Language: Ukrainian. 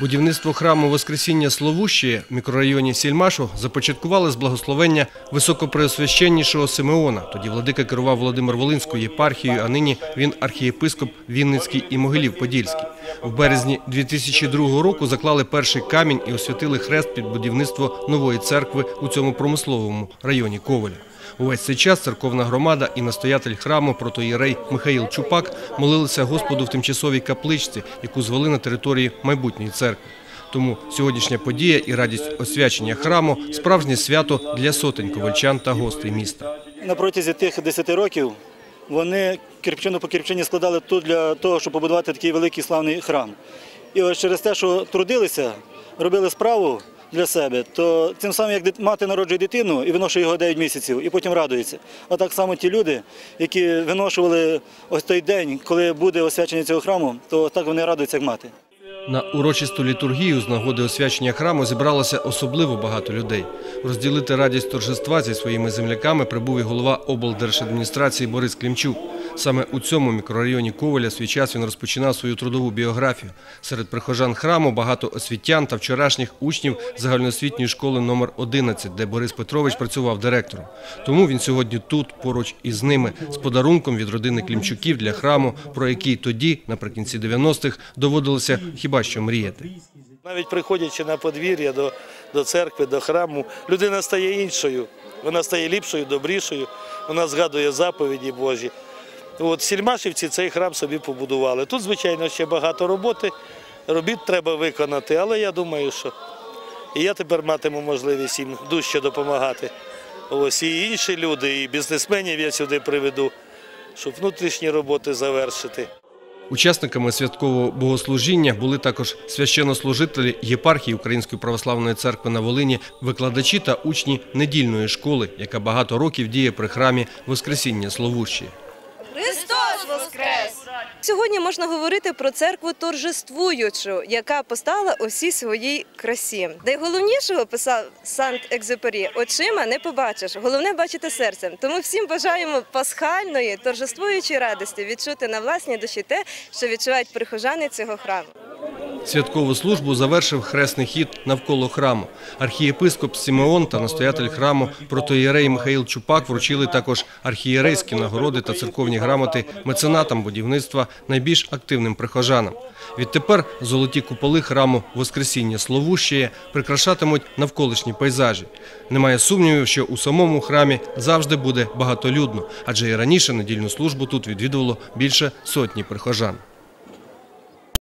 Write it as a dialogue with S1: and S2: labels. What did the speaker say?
S1: Будівництво храму Воскресіння Словущі в мікрорайоні Сільмашу започаткували з благословення високопреосвященнішого Симеона. Тоді владика керував Володимир Волинською єпархією, а нині він архієпископ Вінницький і Могилів-Подільський. В березні 2002 року заклали перший камінь і освятили хрест під будівництво нової церкви у цьому промисловому районі Коваля. Увесь цей час церковна громада і настоятель храму протоїрей Михаїл Чупак молилися Господу в тимчасовій капличці, яку звели на території майбутньої церкви. Тому сьогоднішня подія і радість освячення храму – справжнє свято для сотень ковальчан та гостей міста.
S2: На протязі тих 10 років вони кирпичину по кирпичині складали тут для того, щоб побудувати такий великий славний храм. І ось через те, що трудилися, робили справу для себе, то тим самим, як мати народжує дитину і виношує його 9 місяців, і потім радується. А так само ті люди, які виношували ось той день, коли буде освячення цього храму, то так вони радуються, як мати.
S1: На урочисту літургію з нагоди освячення храму зібралося особливо багато людей. Розділити радість торжества зі своїми земляками прибув і голова облдержадміністрації Борис Клімчук. Саме у цьому мікрорайоні Коваля свій час він розпочинав свою трудову біографію. Серед прихожан храму багато освітян та вчорашніх учнів загальноосвітньої школи номер 11, де Борис Петрович працював директором. Тому він сьогодні тут, поруч із ними, з подарунком від родини Клімчуків для храму, про який тоді, наприкінці 90-х, доводилося хіба що мріяти.
S3: Навіть приходячи на подвір'я до, до церкви, до храму, людина стає іншою. Вона стає ліпшою, добрішою, вона згадує заповіді Божі. От сільмашівці цей храм собі побудували. Тут, звичайно, ще багато роботи, робіт треба виконати, але я думаю, що і я тепер матиму можливість їм дужче допомагати. Ось і інші люди, і бізнесменів я сюди приведу, щоб внутрішні роботи завершити.
S1: Учасниками святкового богослужіння були також священнослужителі єпархії Української православної церкви на Волині, викладачі та учні недільної школи, яка багато років діє при храмі Воскресіння Словущі.
S4: Сьогодні можна говорити про церкву торжествуючу, яка постала усій своїй красі. Найголовнішого писав Сант Екзюпері, очима не побачиш, головне бачити серцем. Тому всім бажаємо пасхальної, торжествуючої радості відчути на власній душі те, що відчувають прихожани цього храму.
S1: Святкову службу завершив хресний хід навколо храму. Архієпископ Симеон та настоятель храму протоєрей Михаїл Чупак вручили також архієрейські нагороди та церковні грамоти меценатам будівництва найбільш активним прихожанам. Відтепер золоті куполи храму Воскресіння Словущає прикрашатимуть навколишні пейзажі. Немає сумнівів, що у самому храмі завжди буде багатолюдно, адже і раніше недільну службу тут відвідувало більше сотні прихожан.